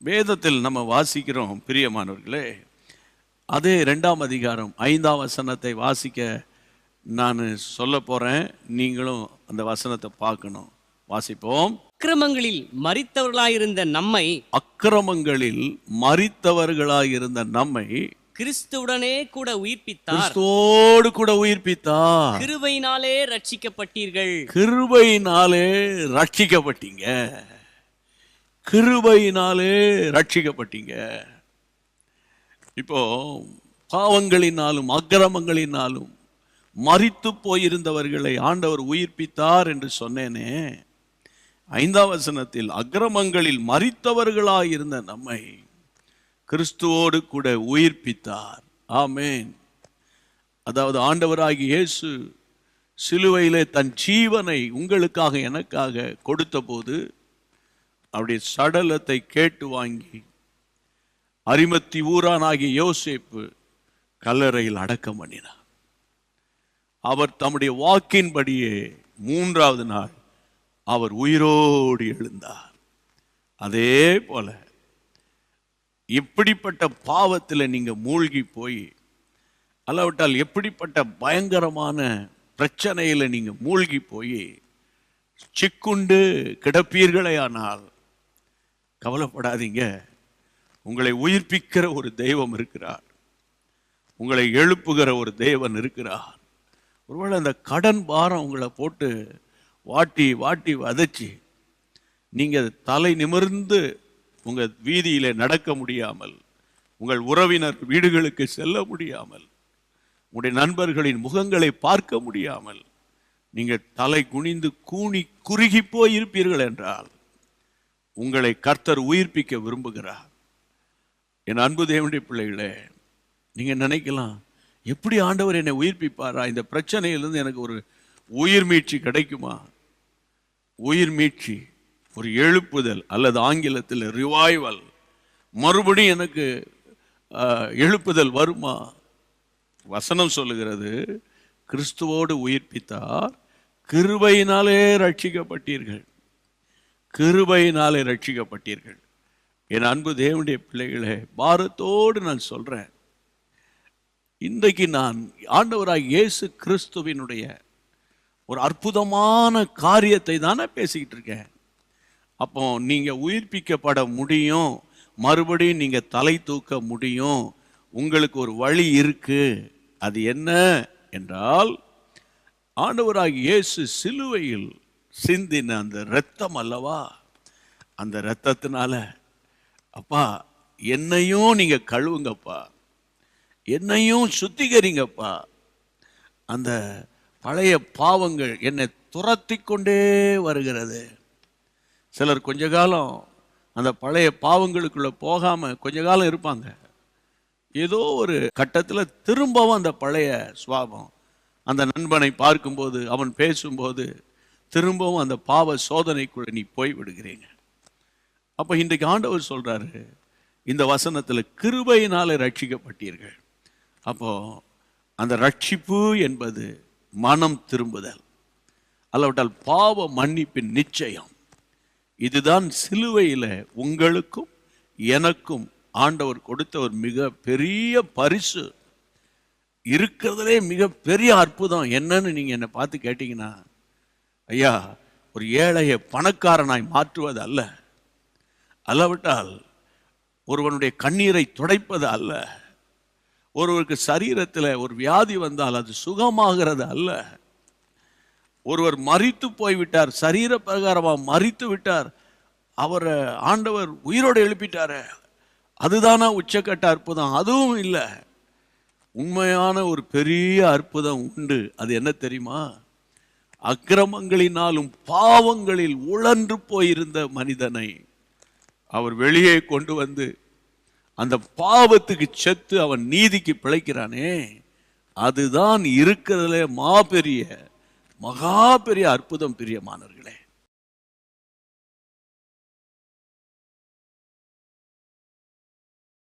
வேதத்தில் நம்ம வாசிக்கிறோம் பிரியமானவர்களே. அதே ரெண்டாம் அதிகாரம் ஐந்தாம் வசனத்தை வாசிக்க நான் சொல்ல போறேன். நீங்களும் அந்த வசனத்தை பார்க்கணும். வாசிப்போம். அக்கிரமங்களில் மரித்தவர்களாயிருந்த நம்மை அக்கிரமங்களில் மரித்தவர்களாயிருந்த நம்மை கிறிஸ்துவுடனே கூட உயிர்ப்பித்தார். கிறிஸ்துவோடு கூட உயிர்ப்பித்தார். கிருபையினாலே ரட்சிக்கப்பட்டீர்கள். கிருபையினாலே ரட்சிக்கப்பட்டீங்க. கிருபையினாலே ரட்சிக்கப்பட்டீங்க இப்போ பாவங்களினாலும் அக்கிரமங்களினாலும் மறித்து போயிருந்தவர்களை ஆண்டவர் உயிர்ப்பித்தார் என்று சொன்னேனே. ஐந்தாம் வசனத்தில் அக்கிரமங்களில் மறித்தவர்களாயிருந்த நம்மை கிறிஸ்துவோடு கூட உயிர்ப்பித்தார். ஆமேன். அதாவது ஆண்டவராகி இயேசு சிலுவையிலே தன் ஜீவனை உங்களுக்காக எனக்காக கொடுத்தபோது அவருடைய சடலத்தை கேட்டு வாங்கி அரிமத்தி ஊரானாகிய யோசிப்பு கல்லறையில் அடக்கம் பண்ணினார். அவர் தம்முடைய வாக்கின்படியே மூன்றாவது நாள் அவர் உயிரோடு எழுந்தார். அதே போல இப்படிப்பட்ட பாவத்தில் நீங்க மூழ்கி போய் அல்லாவிட்டால் எப்படிப்பட்ட பயங்கரமான பிரச்சனையில நீங்க மூழ்கி போய் சிக்குண்டு கிடப்பீர்களே ஆனால் கவலைப்படாதீங்க. உங்களை உயிர்ப்பிக்கிற ஒரு தெய்வம் இருக்கிறார். உங்களை எழுப்புகிற ஒரு தேவன் இருக்கிறார். ஒருவேளை அந்த கடன் பாரம் உங்களை போட்டு வாட்டி வாட்டி வதச்சி நீங்கள் தலை நிமிர்ந்து உங்கள் வீதியில் நடக்க முடியாமல் உங்கள் உறவினர் வீடுகளுக்கு செல்ல முடியாமல் உங்களுடைய நண்பர்களின் முகங்களை பார்க்க முடியாமல் நீங்கள் தலை குனிந்து கூனி குறுகி போய் இருப்பீர்கள் என்றால் உங்களை கர்த்தர் உயிர்ப்பிக்க விரும்புகிறார். என் அன்பு தேவனுடைய பிள்ளைகளே நீங்க நினைக்கலாம் எப்படி ஆண்டவர் என்னை உயிர்ப்பிப்பாரா? இந்த பிரச்சனையிலிருந்து எனக்கு ஒரு உயிர் மீட்சி கிடைக்குமா? உயிர் மீட்சி ஒரு எழுப்புதல் அல்லது ஆங்கிலத்தில் ரிவைவல் மறுபடியும் எனக்கு எழுப்புதல் வருமா? வசனம் சொல்லுகிறது கிறிஸ்துவோடு உயிர்ப்பித்தார் கிருபையினாலே ரட்சிக்கப்பட்டீர்கள். கிருபையினாலே ரட்சிக்கப்பட்டீர்கள் என் அன்பு தேவனுடைய பிள்ளைகளே பாரத்தோடு நான் சொல்கிறேன் இன்றைக்கு நான் ஆண்டவராக இயேசு கிறிஸ்துவினுடைய ஒரு அற்புதமான காரியத்தை தானே பேசிக்கிட்டு இருக்கேன். அப்போ நீங்கள் உயிர்ப்பிக்கப்பட முடியும். மறுபடியும் நீங்கள் தலை தூக்க முடியும். உங்களுக்கு ஒரு வழி இருக்குது அது என்ன? என்றால் ஆண்டவராக இயேசு சிலுவையில் சிந்தின அந்த இரத்தம் அல்லவா? அந்த இரத்தத்தினால அப்பா என்னையும் நீங்கள் கழுவுங்கப்பா. என்னையும் சுத்திகரிங்கப்பா. அந்த பழைய பாவங்கள் என்னை துரத்தி கொண்டே வருகிறது. சிலர் கொஞ்ச காலம் அந்த பழைய பாவங்களுக்குள்ளே போகாமல் கொஞ்ச காலம் இருப்பாங்க. ஏதோ ஒரு கட்டத்தில் திரும்பவும் அந்த பழைய சுவாபம் அந்த நண்பனை பார்க்கும்போது அவன் பேசும்போது திரும்பவும் அந்த பாவ சோதனைக்குள்ள நீ போய் விடுகிறீங்க. அப்போ இன்றைக்கு ஆண்டவர் சொல்றாரு இந்த வசனத்தில் கிருபையினாலே ரட்சிக்கப்பட்டீர்கள். அப்போ அந்த ரட்சிப்பு என்பது மனம் திரும்புதல். அல்லவிட்டால் பாவ மன்னிப்பின் நிச்சயம். இதுதான் சிலுவையில உங்களுக்கும் எனக்கும் ஆண்டவர் கொடுத்த ஒரு மிக பெரிய பரிசு. இருக்கிறதுலே மிக பெரிய அற்புதம் என்னன்னு நீங்கள் என்னை பார்த்து கேட்டிங்கன்னா ஐயா ஒரு ஏழையை பணக்காரனாய் மாற்றுவது அல்ல. அல்லவிட்டால் ஒருவனுடைய கண்ணீரை துடைப்பது அல்ல. ஒருவருக்கு சரீரத்தில் ஒரு வியாதி வந்தால் அது சுகமாகிறது அல்ல. ஒருவர் மறித்து போய்விட்டார் சரீர பிரகாரமாக மறித்து விட்டார் அவரை ஆண்டவர் உயிரோடு எழுப்பிட்டார். அதுதானா உச்சக்கட்ட அற்புதம்? அதுவும் இல்லை. உண்மையான ஒரு பெரிய அற்புதம் உண்டு. அது என்ன தெரியுமா? அக்கிரமங்களினாலும் பாவங்களில் உழன்று போயிருந்த மனிதனை அவர் வெளியே கொண்டு வந்து அந்த பாவத்துக்கு செத்து அவன் நீதிக்கு பிழைக்கிறானே. அதுதான் இருக்கிறதுல மாபெரிய மகா பெரிய அற்புதம் பிரியமானவர்களே.